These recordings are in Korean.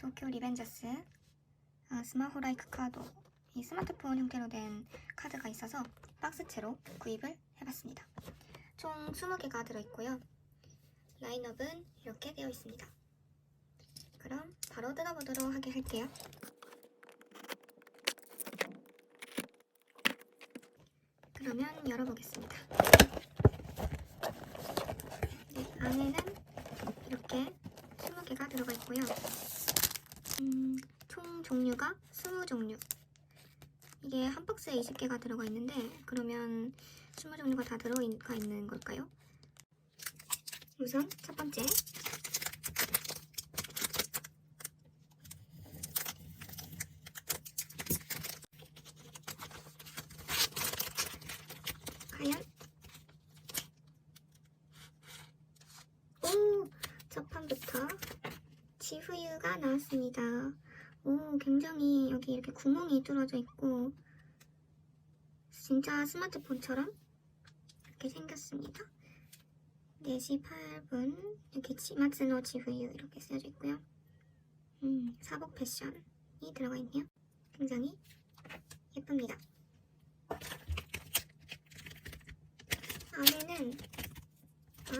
도쿄 리벤저스 아, 스마호 라이크 카드 이 스마트폰 형태로 된 카드가 있어서 박스채로 구입을 해봤습니다. 총 20개가 들어있고요. 라인업은 이렇게 되어 있습니다. 그럼 바로 뜯어보도록 하게 할게요. 그러면 열어보겠습니다. 네, 안에는 이렇게 20개가 들어가 있고요. 음, 총 종류가 20종류. 이게 한 박스에 20개가 들어가 있는데 그러면 20종류가 다 들어가 있는 걸까요? 우선 첫 번째 과연 오! 첫 판부터 나왔습니다. 오, 굉장히 여기 이렇게 구멍이 뚫어져 있고 진짜 스마트폰처럼 이렇게 생겼습니다. 4시 8분 여기 치마츠노 지후유 이렇게 쓰여져 있고요. 음, 사복 패션이 들어가 있네요. 굉장히 예쁩니다. 안에는 아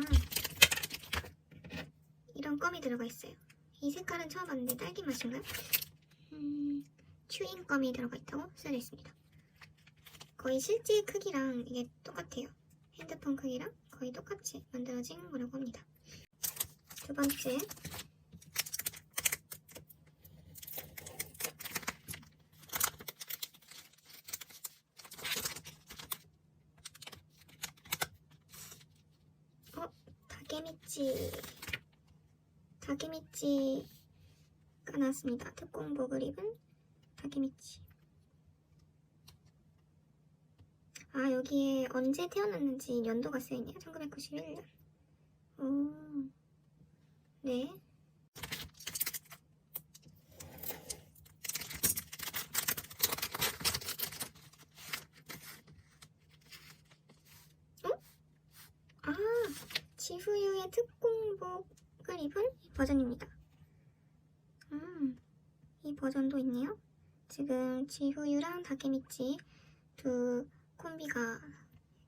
이런 껌이 들어가 있어요. 이 색깔은 처음 봤는데 딸기 맛인가요? 음, 튜잉 껌이 들어가 있다고 써져 있습니다. 거의 실제 크기랑 이게 똑같아요. 핸드폰 크기랑 거의 똑같이 만들어진 거라고 합니다. 두 번째 어? 다케미치 다케미치가 나왔습니다. 특공복을 입은 다케미치 아 여기에 언제 태어났는지 연도가 쓰여있네요. 1991년 오, 네 어? 아 지후유의 특공복을 입은 이 버전입니다. 음, 이 버전도 있네요. 지금 지후유랑 다케미치 두 콤비가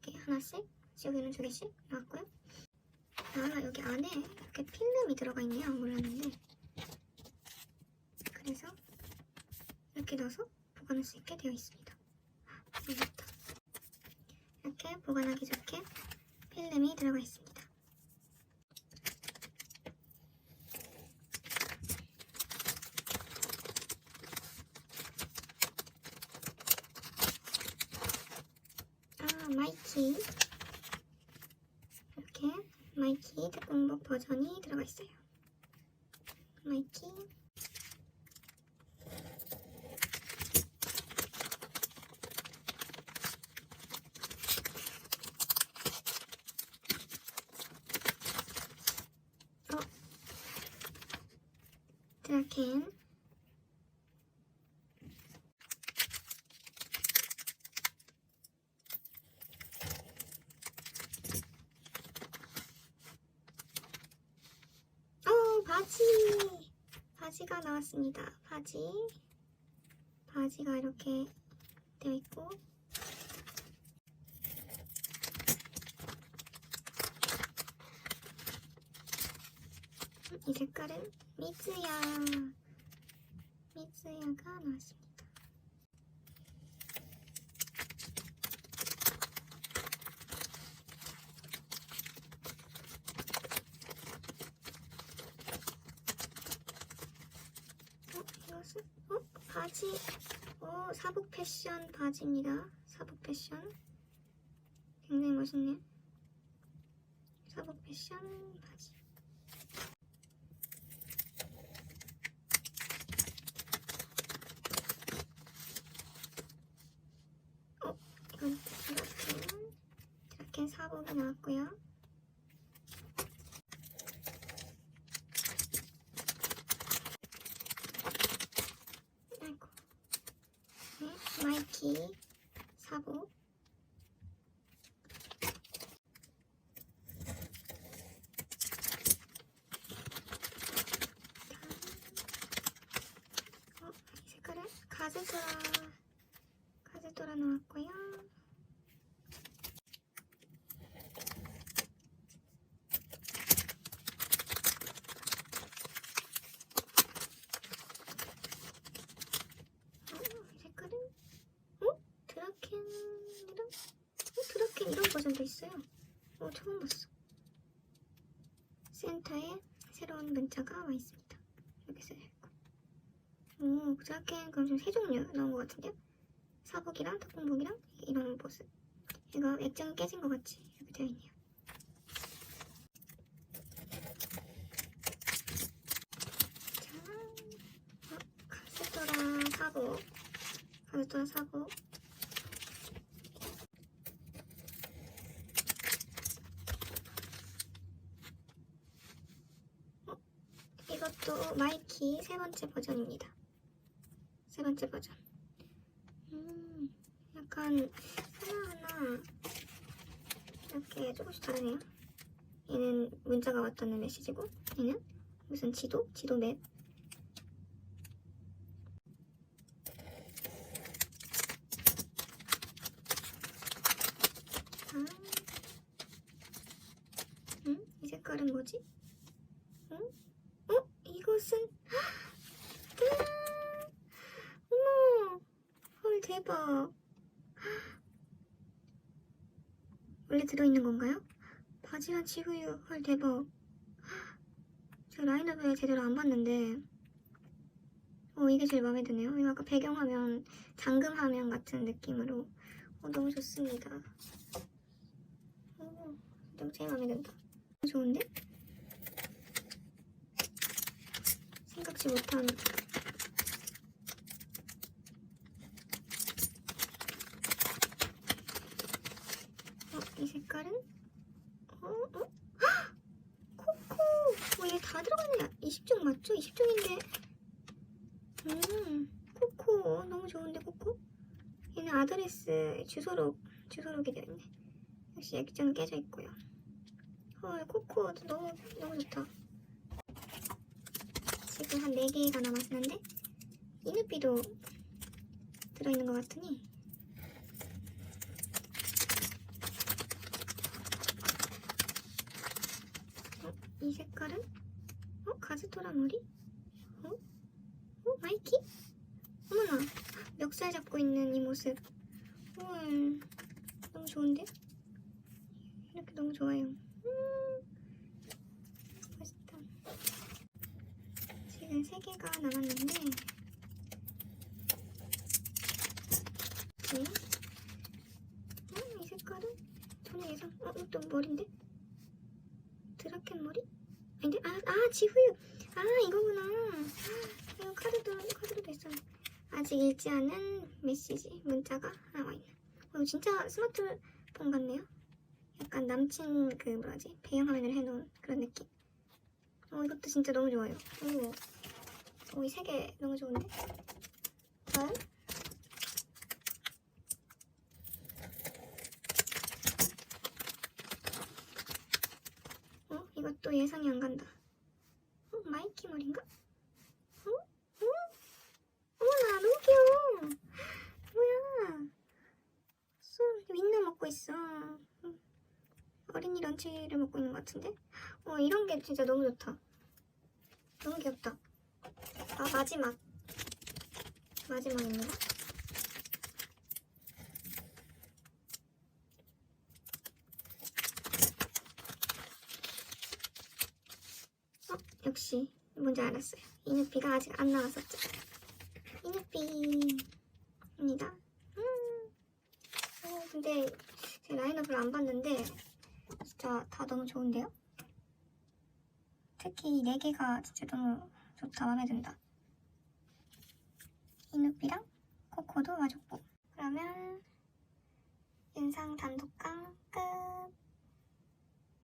이렇게 하나씩, 지후유는 두 개씩 나왔고요. 아, 여기 안에 이렇게 필름이 들어가 있네요. 몰랐는데. 그래서 이렇게 넣어서 보관할 수 있게 되어 있습니다. 좋다. 이렇게 보관하기 좋게 필름이 들어가 있습니다. 아, 이렇게 마이키 특공복 버전이 들어가 있어요. 마이키. 어. 드라켄. 어, 바지. 바지가 나왔습니다. 바지. 바지가 이렇게 되어 있고. 이 색깔은 미츠야. 미츠야가 나왔습니다. 어? 바지. 어, 사복 패션 바지입니다. 사복 패션. 굉장히 멋있네요. 사복 패션 바지. 어, 이건 드라켄. 드라켄 사복이 나왔고요. 마이키 사복 어, 이 색깔은 가즈도라. 가즈도라 놓았고요. 있어요. 어, 처음 봤어. 센터에 새로운 문자가 와 있습니다. 이렇게 써있고. 오, 드라켄 그럼 지금 세 종류 나온 것 같은데요? 사복이랑 탁봉복이랑 이런 모습. 이거 액정 깨진 것 같이 이렇게 되어 있네요. 자, 어, 카세토라 사복. 카세토라 사복. 어, 마이키 세 번째 버전입니다. 세 번째 버전. 음, 약간 하나하나 이렇게 조금씩 다르네요. 얘는 문자가 왔다는 메시지고, 얘는 무슨 지도? 지도 맵. 아, 음, 이 색깔은 뭐지? 어? 어? 이것은 짠! 어머, 헐 대박. 원래 들어있는 건가요? 바지랑 치우유, 헐 대박. 제가 라인업을 제대로 안 봤는데, 어 이게 제일 마음에 드네요. 이거 아까 배경화면, 잠금화면 같은 느낌으로, 어 너무 좋습니다. 어, 너무 제일 마음에 든다. 좋은데? 생각지 못한 어, 이 색깔은? 어, 어? 헉! 코코! 어, 얘 다 들어가네. 20종 맞죠? 20종인데. 음, 코코. 너무 좋은데, 코코? 얘는 아드레스 주소록, 주소록이 되어있네. 역시 액정 깨져 있고요. 헐, 코코. 너무, 너무 좋다. 지금 한 4개가 남았는데, 이누비도 들어있는 것 같으니, 어? 이 색깔은? 어? 가즈토라 머리? 어? 어? 마이키? 어머나 멱살 잡고 있는 이 모습 헐 너무 좋은데? 이렇게 너무 좋아요 음 맛있다 지금 3개가 남았는데 네. 어? 이 색깔은? 전혀 예상 어? 또 머리인데? 드라켄 머리? 아닌데? 아, 아 지후유! 아 이거구나. 이거 카드도 카드도 있어 아직 읽지 않은 메시지 문자가 하나 와 있네. 어, 이거 진짜 스마트폰 같네요. 약간 남친 그 뭐라지? 배경 화면을 해놓은 그런 느낌. 어 이것도 진짜 너무 좋아요. 오, 오, 이세 개 너무 좋은데? 다음 어? 이것도 예상이 안 간다. 어? 마이키 머리인가? 어? 어? 어머나, 너무 귀여워. 뭐야. 술, 윈나 먹고 있어. 응. 런치를 먹고 있는 것 같은데? 어, 이런 게 진짜 너무 좋다. 너무 귀엽다. 아, 마지막. 마지막입니다. 어, 역시 뭔지 알았어요. 이누피가 아직 안 나왔었죠. 이누피입니다. 음. 어, 근데 제 라인업을 안 봤는데 진짜 다 너무 좋은데요? 특히 이네 개가 진짜 너무 좋다. 마음에 든다. 이누피랑 코코도 와줬고 그러면 윤상 단독강 끝.